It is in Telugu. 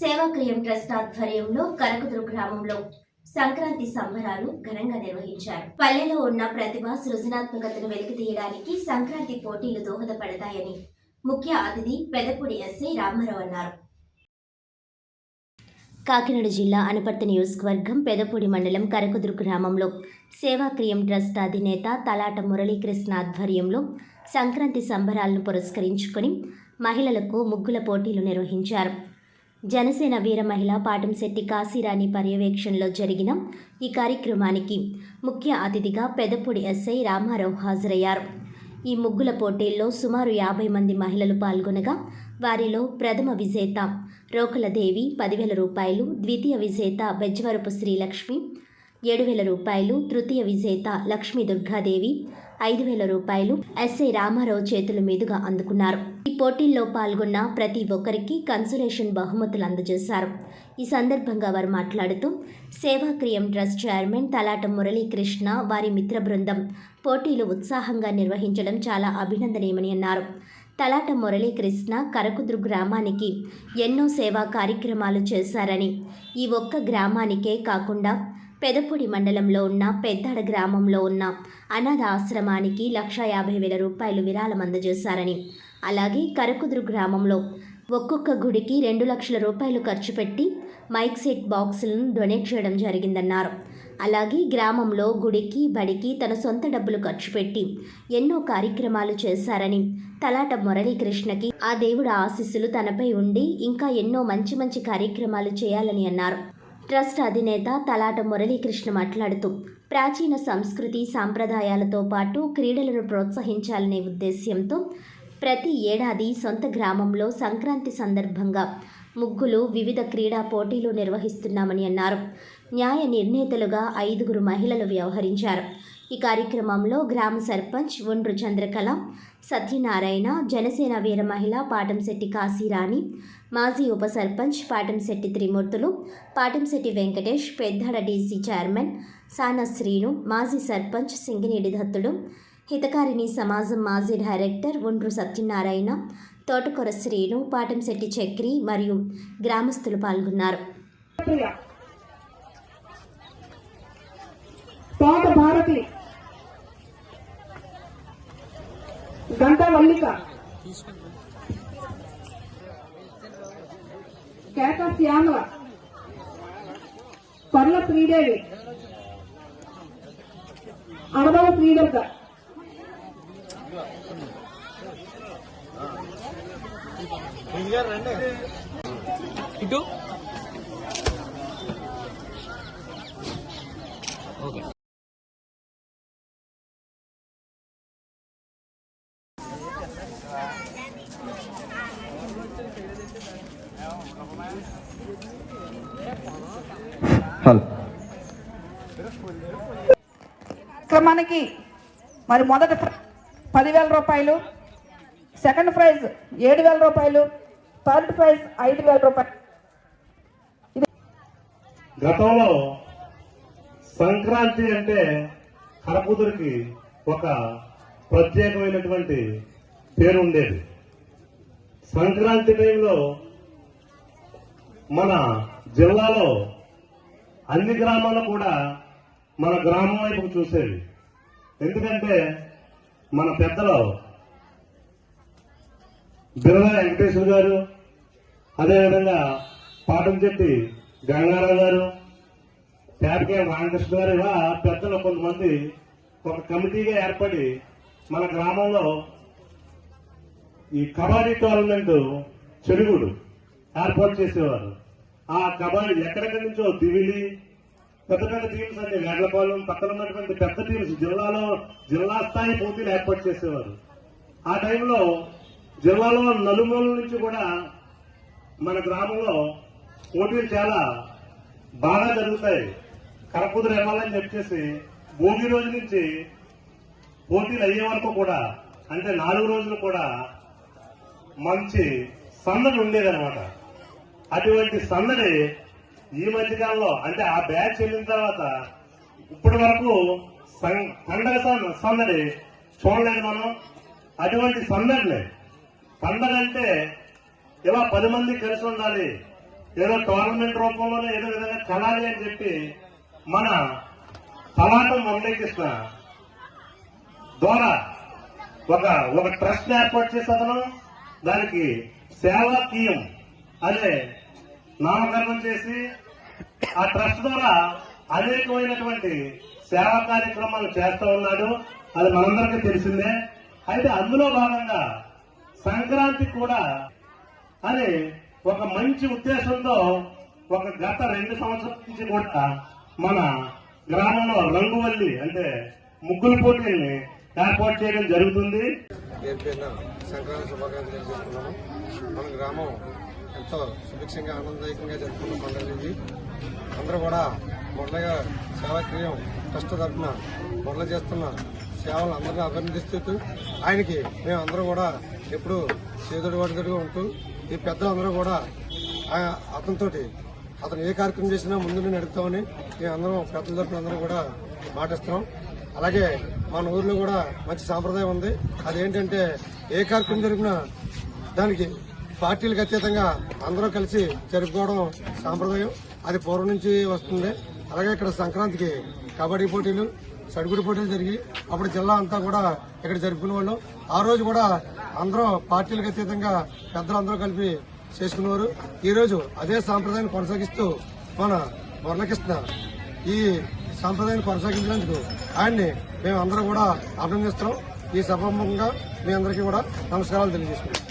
సేవాక్రియం ట్రస్ట్ ఆధ్వర్యంలో కనకదురు గ్రామంలో సంక్రాంతి సంబరాలు ఘనంగా నిర్వహించారు. పల్లెలో ఉన్న ప్రతిభ సృజనాత్మకతను వెలికి తీయడానికి సంక్రాంతి పోటీలు దోహదపడతాయని ముఖ్య అతిథి పెదపూడి ఎస్ఐ రామారావు అన్నారు. కాకినాడ జిల్లా అనపర్తి నియోజకవర్గం పెదపూడి మండలం కరకుదురు గ్రామంలో సేవాక్రియం ట్రస్ట్ అధినేత తలాట మురళీకృష్ణ ఆధ్వర్యంలో సంక్రాంతి సంబరాలను పురస్కరించుకొని మహిళలకు ముగ్గుల పోటీలు నిర్వహించారు. జనసేన వీర మహిళ పాటంశెట్టి కాశీరాణి పర్యవేక్షణలో జరిగిన ఈ కార్యక్రమానికి ముఖ్య అతిథిగా పెదపూడి ఎస్ఐ రామారావు హాజరయ్యారు. ఈ ముగ్గుల పోటీల్లో సుమారు యాభై మంది మహిళలు పాల్గొనగా వారిలో ప్రథమ విజేత రోకలదేవి పదివేల రూపాయలు ద్వితీయ విజేత బెజ్వరపు శ్రీలక్ష్మి ఏడు వేల రూపాయలు తృతీయ విజేత లక్ష్మీ దుర్గాదేవి ఐదు వేల రూపాయలు ఎస్ఐ రామారావు చేతుల మీదుగా అందుకున్నారు. ఈ పోటీల్లో పాల్గొన్న ప్రతి ఒక్కరికి కన్సలేషన్ బహుమతులు అందజేశారు. ఈ సందర్భంగా వారు మాట్లాడుతూ సేవాక్రియం ట్రస్ట్ చైర్మన్ తలాట మురళీకృష్ణ వారి మిత్ర బృందం పోటీలు ఉత్సాహంగా నిర్వహించడం చాలా అభినందనీయమని అన్నారు. తలాట మురళీకృష్ణ కరకుదురు గ్రామానికి ఎన్నో సేవా కార్యక్రమాలు చేశారని ఈ ఒక్క గ్రామానికే కాకుండా పెదపూడి మండలంలో ఉన్న పెద్దాడ గ్రామంలో ఉన్న అనాథ ఆశ్రమానికి లక్ష యాభై వేల రూపాయలు విరాళం అందజేశారని. అలాగే కరకుదురు గ్రామంలో ఒక్కొక్క గుడికి రెండు లక్షల రూపాయలు ఖర్చు పెట్టి మైక్ సెట్ బాక్సులను డొనేట్ చేయడం జరిగిందన్నారు. అలాగే గ్రామంలో గుడికి బడికి తన సొంత డబ్బులు ఖర్చు పెట్టి ఎన్నో కార్యక్రమాలు చేశారని తలాట మురళీకృష్ణకి ఆ దేవుడు ఆశీస్సులు తనపై ఉండి ఇంకా ఎన్నో మంచి మంచి కార్యక్రమాలు చేయాలని అన్నారు. ట్రస్ట్ అధినేత తలాట మురళీకృష్ణ మాట్లాడుతూ ప్రాచీన సంస్కృతి సాంప్రదాయాలతో పాటు క్రీడలను ప్రోత్సహించాలనే ఉద్దేశ్యంతో ప్రతి ఏడాది సొంత గ్రామంలో సంక్రాంతి సందర్భంగా ముగ్గులు వివిధ క్రీడా పోటీలు నిర్వహిస్తున్నామని అన్నారు. న్యాయ నిర్ణేతలుగా ఐదుగురు మహిళలు వ్యవహరించారు. ఈ కార్యక్రమంలో గ్రామ సర్పంచ్ ఒండ్రు చంద్రకళ సత్యనారాయణ జనసేన వీర మహిళ పాటంశెట్టి కాశీరాణి మాజీ ఉప సర్పంచ్ పాటంశెట్టి త్రిమూర్తులు పాటంశెట్టి వెంకటేష్ పెద్దాడ డీసీ చైర్మన్ సాన శ్రీను మాజీ సర్పంచ్ సింగినేడి దత్తుడు హితకారిణి సమాజం మాజీ డైరెక్టర్ ఒండ్రు సత్యనారాయణ తోటకొర శ్రీను పాటంశెట్టి చక్రి మరియు గ్రామస్తులు పాల్గొన్నారు. తోట భారతి గంటా మల్లిక కేక శ్యామల పర్ల శ్రీదేవి. అడవల శ్రీదుర్గ. ఇటు? హలో క్రమానికి మరి మొదటి పదివేల రూపాయలు సెకండ్ ప్రైజ్ ఏడు వేల రూపాయలు థర్డ్ ప్రైజ్ ఐదు వేల రూపాయలు గతంలో సంక్రాంతి అంటే కరకూతురికి ఒక ప్రత్యేకమైనటువంటి పేరు ఉండేది. సంక్రాంతి టైంలో మన జిల్లాలో అన్ని గ్రామాలు కూడా మన గ్రామం వైపు చూసేవి. ఎందుకంటే మన పెద్దలు బిరద వెంకటేశ్వర గారు అదేవిధంగా పాటంచెట్టి గంగారావు గారు పేటకే రామకృష్ణ గారు ఇలా పెద్దలు కొంతమంది ఒక కమిటీగా ఏర్పడి మన గ్రామంలో ఈ కబడ్డీ టోర్నమెంట్ చెరుగుడు ఏర్పాటు చేసేవారు. ఆ కబడ్డీ ఎక్కడెక్కడి నుంచో దివిలి పెద్ద పెద్ద టీమ్స్ అండి వేళ్ళపాలెం పక్కన ఉన్నటువంటి పెద్ద టీమ్స్ జిల్లాలో జిల్లా స్థాయి పోటీలు ఏర్పాటు చేసేవారు. ఆ టైంలో జిల్లాలో నలుమూల నుంచి కూడా మన గ్రామంలో పోటీలు చాలా బాగా జరుగుతాయి. కరకుదురు ఇవ్వాలని చెప్పేసి భోగి రోజు నుంచి పోటీలు అయ్యే వరకు కూడా అంటే నాలుగు రోజులు కూడా మంచి సందడి ఉండేదన్నమాట. అటువంటి సందడి ఈ మధ్యకాలంలో అంటే ఆ బ్యాచ్ వెళ్ళిన తర్వాత ఇప్పటి వరకు పండగ సందడి చూడలేదు మనం. అటువంటి సందడిని పండగ అంటే ఇలా పది మంది కలిసి ఉండాలి. ఏదో టోర్నమెంట్ రూపంలోనే ఏదో విధంగా కలాలి అని చెప్పి మన తలాటం మురళీకృష్ణ ద్వారా ఒక ఒక ట్రస్ట్ ఏర్పాటు చేసి అతను దానికి సేవాకీయం అనే నామకరణం చేసి ఆ ట్రస్ట్ ద్వారా అనేకమైనటువంటి సేవా కార్యక్రమాలు చేస్తూ ఉన్నాడు. అది మనందరికీ తెలిసిందే. అయితే అందులో భాగంగా సంక్రాంతి కూడా అని ఒక మంచి ఉద్దేశంతో ఒక గత రెండు సంవత్సరాల నుంచి కూడా మన గ్రామంలో రంగువల్లి అంటే ముగ్గుల పోటీల్ని ఏర్పాటు చేయడం జరుగుతుంది. సంక్రాంతి శుభాకాంక్షలు మన గ్రామం ఎంతో సుభిక్షంగా ఆనందదాయకంగా జరుపుకున్న పండుగ ఇది అందరూ కూడా మురళిగా సేవాక్రియం ట్రస్ట్ తరఫున మురళి చేస్తున్న సేవలు అందరినీ అభినందిస్తూ ఆయనకి మేము అందరూ కూడా ఎప్పుడు చేదుడు వాడిదుడుగా ఉంటూ ఈ పెద్దలందరూ కూడా ఆ- అతనితోటి అతను ఏ కార్యక్రమం చేసినా ముందు నేను నడుపుతామని మేము అందరం పెద్దల తరఫున అందరూ కూడా మాటిస్తున్నాం. అలాగే మన ఊర్లో కూడా మంచి సాంప్రదాయం ఉంది. అదేంటంటే ఏ కార్యక్రమం జరిగినా దానికి పార్టీలకు అతీతంగా అందరూ కలిసి జరుపుకోవడం సాంప్రదాయం. అది పూర్వం నుంచి వస్తుంది. అలాగే ఇక్కడ సంక్రాంతికి కబడ్డీ పోటీలు సడుగుడు పోటీలు జరిగి అప్పుడు జిల్లా అంతా కూడా ఇక్కడ జరుపుకునే వాళ్ళు. ఆ రోజు కూడా అందరూ పార్టీలకు అతీతంగా పెద్దలందరూ కలిపి చేసుకునేవారు. ఈ రోజు అదే సాంప్రదాయాన్ని కొనసాగిస్తూ మన మురళకృష్ణ ఈ సాంప్రదాయాన్ని కొనసాగించినందుకు ఆయన్ని మేము అందరం కూడా అభినందిస్తున్నాం. ఈ సభముఖంగా మీ అందరికీ కూడా నమస్కారాలు తెలియజేస్తున్నాం.